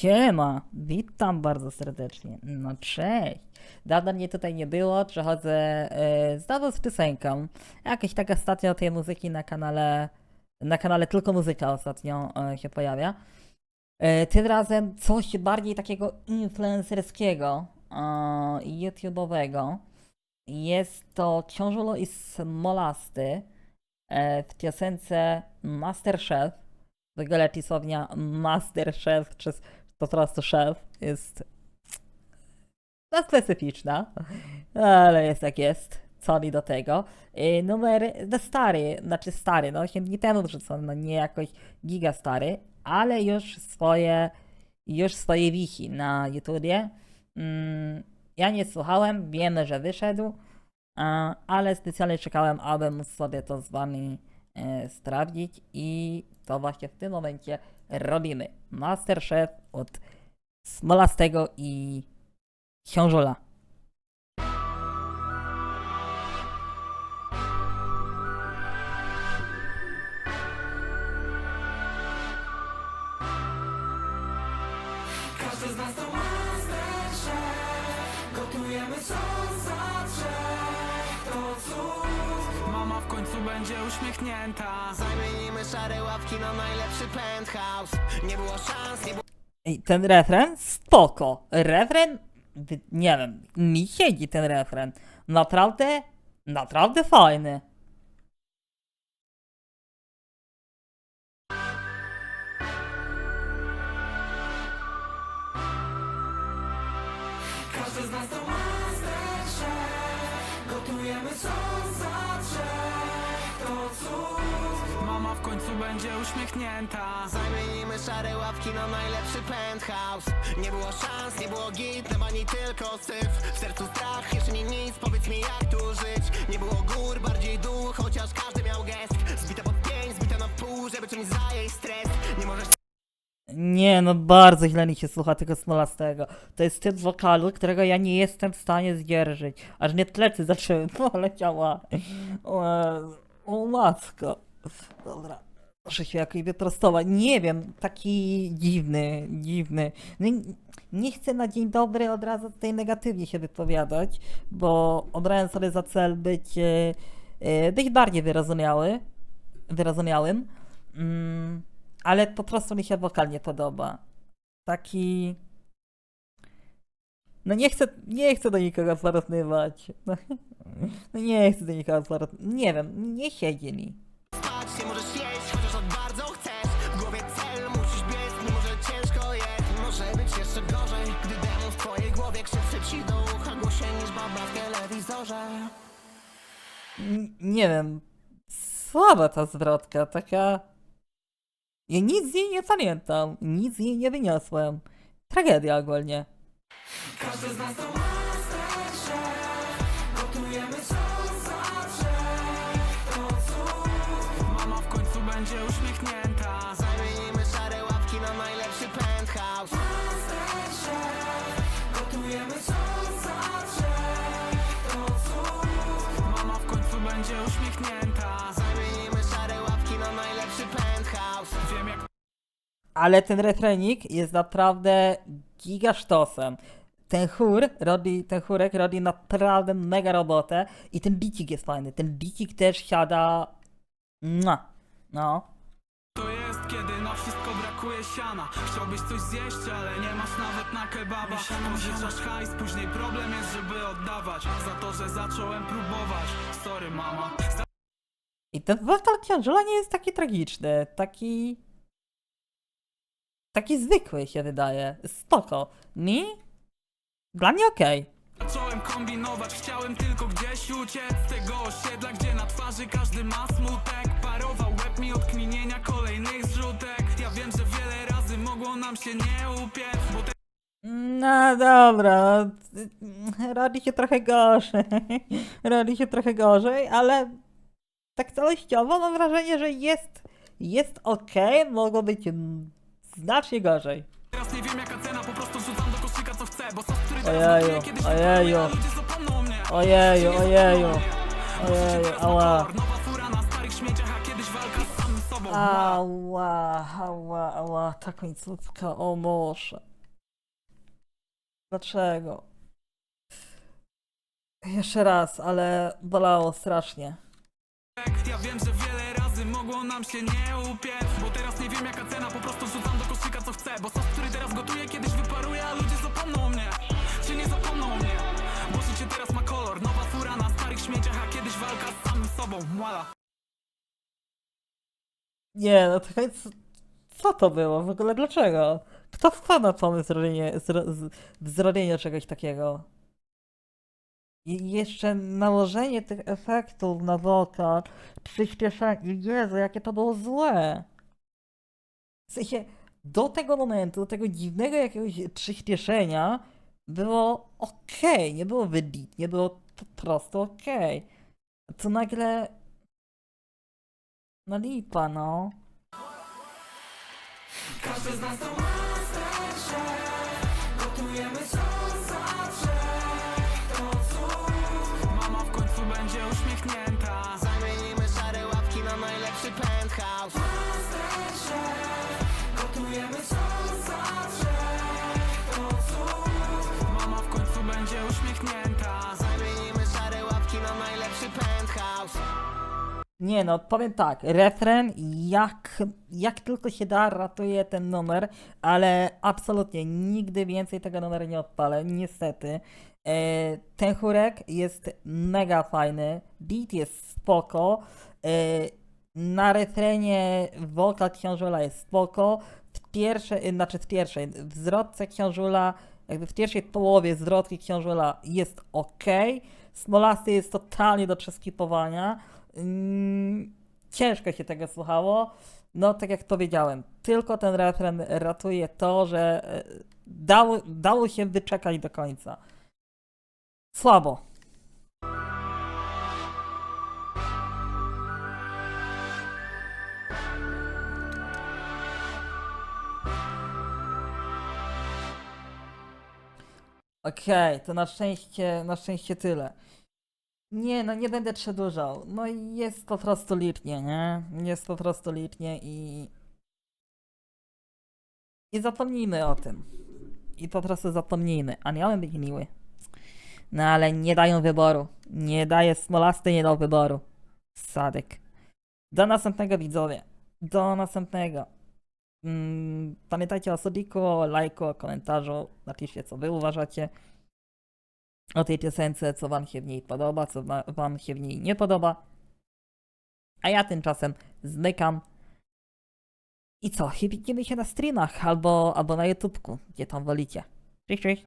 Siema, witam bardzo serdecznie. No cześć. Dawno mnie tutaj nie było, przechodzę e, znowu z piosenką. Jakaś taka ostatnio tej muzyki na kanale, na kanale Tylko Muzyka ostatnio e, się pojawia. E, tym razem coś bardziej takiego influencerskiego, e, YouTube'owego. Jest to Książulo i Smolasty e, w piosence Masterchef. W ogóle pisownia Masterchef, czy po prostu szef jest no, specyficzna, ale jest jak jest. Co mi do tego. I numer no stary, znaczy stary, no 8 dni temu wrzucony, no nie jakoś giga stary, ale już swoje, już swoje wiki na YouTubie. Mm, ja nie słuchałem, wiemy, że wyszedł, a, ale specjalnie czekałem, aby móc sobie to z wami e, sprawdzić i to właśnie w tym momencie robimy. Masterchef od Smolastego i Książola. Z nas to Masterchef Gotujemy co To cud. Mama w końcu będzie uśmiechnięta. Zamienimy szare ławki na najlepszy penthouse. Nie było szans, nie było Ej, ten refren? Spoko. Refren, nie wiem, mi siedzi ten refren. Naprawdę, naprawdę fajny. Każdy z nas to Masterchef Gotujemy co za trzech To cud. Mama w końcu będzie uśmiechnięta. Zamienimy szare ławki na najlepszy penthouse. Nie było szans, nie było git, nie ani tylko syf. W sercu strach, jeszcze nie nic, powiedz mi jak tu żyć? Nie było gór, bardziej dół, chociaż każdy miał gest. Zbita pod pięć, zbita na pół, żeby czymś zająć stres. Nie możesz Nie, no bardzo źle mi się słucha tego Smolastego. To jest typ wokalu, którego ja nie jestem w stanie zdzierżyć. Aż mnie plecy zaczęły boleć, ała. O, matko. Dobra. Muszę się jakoś wyprostować. Nie wiem, taki dziwny, dziwny. No, nie chcę na dzień dobry od razu tutaj negatywnie się wypowiadać, bo obrałem sobie za cel być, e, e, być bardziej wyrozumiały, wyrozumiałym. Mm, ale po prostu mi się wokal nie podoba. Taki. No nie chcę, nie chcę do nikogo porównywać. No, no nie chcę do nikogo porównywać. Nie wiem, nie siedzi mi. nie możesz jeść, chociaż od bardzo chcesz W głowie cel, musisz biec, mimo że ciężko jest Może być jeszcze gorzej, gdy demon w twojej głowie krzyczy ci do ucha Głośniej niż baba w telewizorze N- nie wiem. Słaba ta zwrotka, taka. Ja nic z niej nie pamiętam, nic z niej nie wyniosłem. Tragedia ogólnie. Każdy z nas to Masterchef Gotujemy co za trzech To cud Mama w końcu będzie uśmiechnięta. Zamienimy szare ławki na najlepszy penthouse. Masterchef Gotujemy co za trzech To cud Mama w końcu będzie uśmiechnięta Ale ten refrenik jest naprawdę gigasztosem. Ten chór robi, ten chórek robi naprawdę mega robotę i ten bicik jest fajny. Ten bicik też siada. Mua. No. to jest, kiedy na wszystko brakuje siana Chciałbyś coś zjeść, ale nie masz nawet na kebaba Pożyczasz hajs, później problem jest, żeby oddawać Za to, że zacząłem próbować Sorry mama I ten wokal książula nie jest taki tragiczny. Taki. Taki zwykły się wydaje. Spoko. Mi? Dla mnie okej. Zacząłem kombinować, chciałem tylko gdzieś uciec Z tego osiedla, gdzie na twarzy każdy ma smutek Parował łeb mi od kminienia kolejnych zrzutek Ja wiem, że wiele razy mogło nam się nie upiec Bo te No dobra, robi się trochę gorzej. robi się trochę gorzej, ale tak całościowo mam wrażenie, że jest, jest ok, mogło być znacznie gorzej. teraz nie wiem jaka cena, po prostu wrzucam do koszyka co chcę Bo sos, który teraz Ojeju, kiedyś ojeju. a ludzie zapomną o mnie Ojeju, ojeju, ojeju, ała, Nowa fura na starych śmieciach, a kiedyś walka z samym sobą ała, ała, ała, ta końcówka, o Boże. Dlaczego? Jeszcze raz, ale bolało strasznie. Ja wiem, że nam się nie Bo teraz nie wiem jaka cena, po prostu wrzucam do koszyka co chcę Bo sos, który teraz gotuję kiedyś a ludzie zapomną o mnie Czy nie zapomną o mnie? Bo życie teraz ma kolor, nowa fura na starych śmieciach A kiedyś walka z samym sobą, Nie, no to co, co to było? W ogóle dlaczego? Kto wpadł na pomysł zro, zrobienia czegoś takiego? I jeszcze nałożenie tych efektów na wokal, przyspieszanie, Jezu, jakie to było złe. W sensie, do tego momentu, do tego dziwnego jakiegoś przyspieszenia było okej, nie było wybitnie, było po prostu okej. Co nagle... No lipa, no. Każdy z nas to masterchef Nie no, powiem tak, refren jak, jak tylko się da ratuje ten numer, ale absolutnie nigdy więcej tego numeru nie odpalę, niestety. E, ten chórek jest mega fajny, beat jest spoko, e, na refrenie wokal książula jest spoko, w pierwszej, znaczy w pierwszej, w zwrotce książula, jakby w pierwszej połowie zwrotki książula jest ok, Smolasty jest totalnie do przeskipowania, ciężko się tego słuchało. No, tak jak powiedziałem, tylko ten refren ratuje to, że e, dało, dało się wyczekać do końca. Słabo. Okej, to na szczęście, na szczęście tyle. Nie, no nie będę przedłużał. No jest po prostu lipnie, nie? Jest po prostu lipnie i... I zapomnijmy o tym. I po prostu zapomnijmy. A miałem być miły. No ale nie dają wyboru. Nie daje Smolasty, nie dał wyboru. Sadek. Do następnego widzowie. Do następnego. Mm, pamiętajcie o subiku, o lajku, o komentarzu. Napiszcie co wy uważacie o tej piosence, co wam się w niej podoba, co wa- wam się w niej nie podoba. A ja tymczasem zmykam. I co? Widzimy się na streamach albo, albo na YouTubku, gdzie tam wolicie. Cześć, cześć.